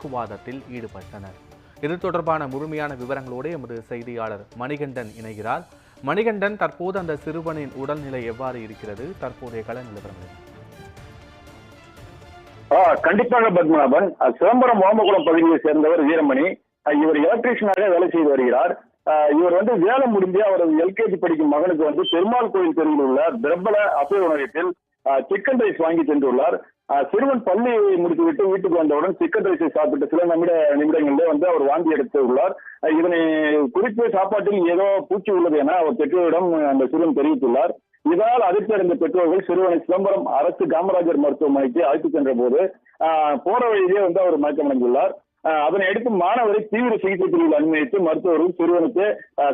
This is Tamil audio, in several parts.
வாக்குவாதத்தில் ஈடுபட்டனர். இது தொடர்பான முழுமையான விவரங்களோடு எமது செய்தியாளர் மணிகண்டன் இணைகிறார். மணிகண்டன் தற்போது அந்த சிறுவனின் உடல்நிலை எவ்வாறு இருக்கிறது? தற்போதைய கள நிலவரங்கள் கண்டிப்பாக பத்மநாபன். சிதம்பரம் ஓமகுளம் பகுதியை சேர்ந்தவர் வீரமணி. இவர் எலக்ட்ரீஷியனாக வேலை செய்து வருகிறார். இவர் வந்து வேலை முடிஞ்சு அவரது எல்கேஜி படிக்கும் மகனுக்கு வந்து பெருமாள் கோயில் தெருவில் உள்ள பிரபல அசை உணவகத்தில் சிக்கன் ரைஸ் வாங்கி சென்றுள்ளார் சிறுவன் பள்ளி முடித்துவிட்டு வீட்டுக்கு வந்தவுடன் சிக்கன் ரைஸை சாப்பிட்டு சில நிமிட நிமிடங்களிலே வந்து அவர் வாந்தி எடுத்து உள்ளார் இதனை குறித்து சாப்பாட்டில் ஏதோ பூச்சி உள்ளது என அவர் பெற்றோரிடம் அந்த சிறுவன் தெரிவித்துள்ளார். இதால் அதிர்ச்சி அடைந்த பெற்றோர்கள் சிறுவனை சிதம்பரம் அரசு காமராஜர் மருத்துவமனைக்கு அழைத்து சென்ற போது போற வழியிலே வந்து அவர் மயக்கமடைந்துள்ளார். அதனை அடுத்து மாணவரை தீவிர சிகிச்சை பிரிவில் அனுமதித்து மருத்துவர்கள் சிறுவனுக்கு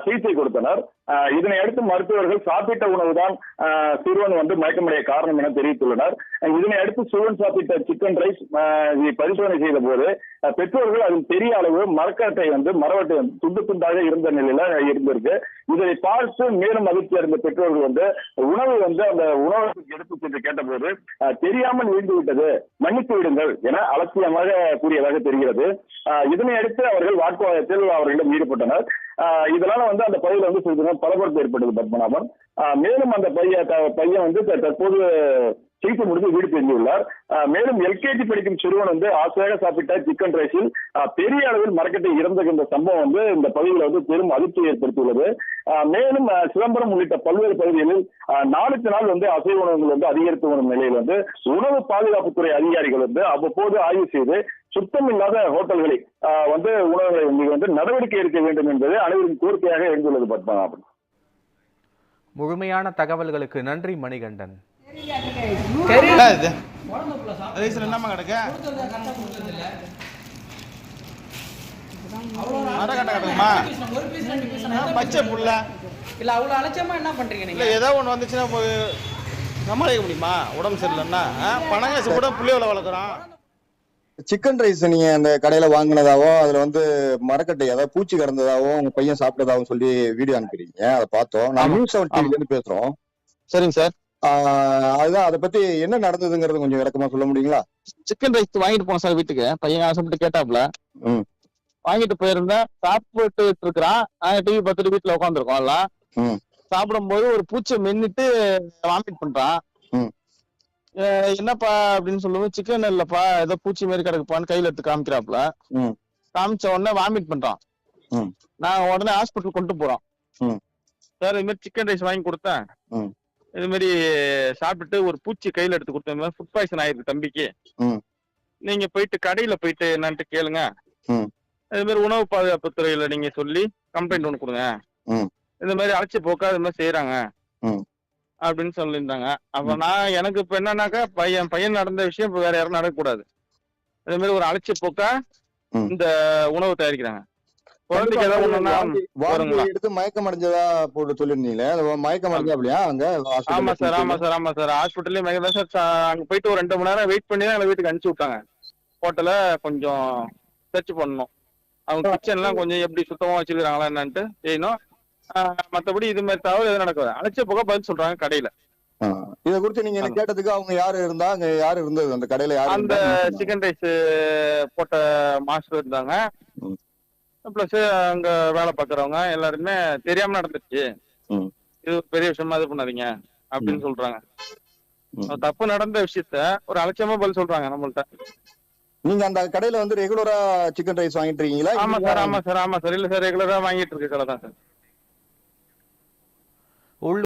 சிகிச்சை கொடுத்தனர். இதனை அடுத்து மருத்துவர்கள் சாப்பிட்ட உணவுதான் ஆஹ், சிறுவன் வந்து மயக்கமடைய காரணம் என தெரிவித்துள்ளனர். இதனை அடுத்து சிறுவன் சாப்பிட்ட சிக்கன் ரைஸ் பரிசோதனை செய்த போது பெற்றோர்கள் அதில் பெரிய அளவு மரக்கட்டை வந்து மரவட்டை வந்து துண்டு துண்டாக இருந்த நிலையில இருந்திருக்கு. இதை பார்த்து மேலும் அதிர்ச்சி அடைந்த பெற்றோர்கள் வந்து உணவு வந்து அந்த உணவு எடுத்து சென்று கேட்டபோது தெரியாமல் விழுந்து விட்டது மன்னித்து விடுங்கள் என அலட்சியமாக கூறியதாக தெரிகிறது. இதனை அடுத்து அவர்கள் வாக்குவாதத்தில் அவர்களிடம் ஈடுபட்டனர். இதனால வந்து அந்த பகுதியில் வந்து பரபரப்பு ஏற்பட்டது பத்மநாபன். மேலும் அந்த பையன் பையன் வந்து தற்போது சிகிச்சை முடிந்து வீடு திரும்பியுள்ளார் மேலும் எல்கேஜி படிக்கும் சிறுவன் வந்து ஆசையாக சாப்பிட்ட சிக்கன் ரைஸில் பெரிய அளவில் மரக்கட்டை இறந்துகின்ற சம்பவம் வந்து இந்த பகுதியில் வந்து பெரும் அதிர்ச்சியை ஏற்படுத்தியுள்ளது. மேலும் சிதம்பரம் உள்ளிட்ட பல்வேறு பகுதிகளில் நாளுக்கு நாள் வந்து அசைவ உணவுகள் வந்து அதிகரித்து வரும் நிலையில் வந்து உணவு பாதுகாப்புத்துறை அதிகாரிகள் வந்து அவ்வப்போது ஆய்வு செய்து சுத்தம் இல்லாத ஹோட்டல்களை வந்து உணவுகளை வந்து நடவடிக்கை எடுக்க வேண்டும் என்பது அனைவரும் கோரிக்கையாக எழுந்துள்ளது பத்மநாபன். முழுமையான தகவல்களுக்கு நன்றி மணிகண்டன். பச்சை புல்ல. இல்ல அவ்வளவு அலட்சியமா என்ன பண்றீங்க நீங்க? ஏதோ ஒன்று வந்துச்சுன்னா சமாளிக்க முடியுமா? உடம்பு சரியில்லைன்னா பனங்காசு கூட புள்ளியோல வளர்க்குறோம் சிக்கன் ரைஸ் நீங்க அந்த கடையில வாங்கினதாவோ அதுல வந்து மரக்கட்டை அதாவது பூச்சி கிடந்ததாவோ உங்க பையன் சாப்பிட்டதாவும் சொல்லி வீடியோ அனுப்பிடுறீங்க அதை பார்த்தோம். நான். நியூஸ் செவன் டிவில இருந்து பேசுறோம். சரிங்க சார். அதுதான். அதை பத்தி என்ன நடந்ததுங்கிறது கொஞ்சம் விளக்கமா சொல்ல முடியுங்களா? சிக்கன் ரைஸ் வாங்கிட்டு போனோம் சார் வீட்டுக்கு. பையன் ஆசைப்பட்டு கேட்டாப்ல. வாங்கிட்டு போயிருந்தேன் சாப்பிட்டு இருக்கிறான். டிவி பார்த்துட்டு வீட்டுல உட்காந்துருக்கோம் எல்லாம். சாப்பிடும்போது ஒரு பூச்சை மென்னுட்டு வாமிட் பண்றான். என்னப்பா அப்படின்னு சொல்லுவோம் சிக்கன் இல்லப்பா ஏதோ பூச்சி மாதிரி கிடக்குப்பான்னு கையில எடுத்து காமிக்கிறாப்ல. காமிச்ச உடனே வாமிட் பண்றான். நான் உடனே ஹாஸ்பிட்டல் கொண்டு போறோம். சார் இது மாதிரி சிக்கன் ரைஸ் வாங்கி கொடுத்தேன். இது மாதிரி சாப்பிட்டுட்டு ஒரு பூச்சி கையில எடுத்து மாதிரி ஃபுட் பாய்சன் ஆயிருக்கு தம்பிக்கு. நீங்க போயிட்டு கடையில போயிட்டு என்னன்ட்டு கேளுங்க. இது மாதிரி உணவு பாதுகாப்பு துறையில நீங்க சொல்லி கம்ப்ளைண்ட் ஒன்று கொடுங்க. இந்த மாதிரி அழைச்சி போக்கா இது மாதிரி செய்யறாங்க. அப்படின்னு சொல்லியிருந்தாங்க. அப்ப நான் எனக்கு இப்ப என்னன்னாக்கா பையன் பையன் நடந்த விஷயம் இப்ப வேற யாரும் நடக்கக்கூடாது. இதே மாதிரி ஒரு அழைச்சி போக்கா. இந்த உணவு தயாரிக்கிறாங்க. குழந்தைக்கு ஏதாவது? எடுத்து மயக்கம் அடைஞ்சதா போட்டு சொல்லியிருந்தீங்களே? அது மயக்கம் அங்க hospital ஆமா சார் ஆமா சார் ஆமா சார். ஹாஸ்பிட்டல்லே mega sir. அங்க போயிட்டு ஒரு ரெண்டு மணி நேரம் வெயிட் பண்ணி தான் வீட்டுக்கு அனுப்பிச்சு விட்டாங்க. ஹோட்டல கொஞ்சம் சர்ச் பண்ணணும். அவங்க கிச்சன்லாம் கொஞ்சம் எப்படி சுத்தமா வச்சிருக்காங்களா என்னன்ட்டு செய்யணும் மத்தபடி இது மாதிரி தவிர எதுவும் நடக்காது அழைச்ச போக பதில் சொல்றாங்க கடையில. இத குறித்து நீங்க என்ன கேட்டதுக்கு அவங்க யாரு இருந்தா அங்க யாரு இருந்தது? அந்த கடையில யாரு அந்த? சிக்கன் ரைஸ் போட்ட மாஸ்டர் இருந்தாங்க. பிளஸ் அங்க வேலை பார்க்கறவங்க எல்லாருமே தெரியாம நடந்துச்சு. இது பெரிய விஷயமா இது பண்ணாதீங்க அப்படின்னு சொல்றாங்க. தப்பு நடந்த விஷயத்த ஒரு அலட்சியமா பதில் சொல்றாங்க நம்மள்ட்ட. நீங்க அந்த கடையில வந்து ரெகுலரா சிக்கன் ரைஸ் வாங்கிட்டு இருக்கீங்களா? ஆமா சார் ஆமா சார் ஆமா சார். இல்ல சார் ரெகுலரா வாங்கிட்டு இருக்க கடை தான் சார்.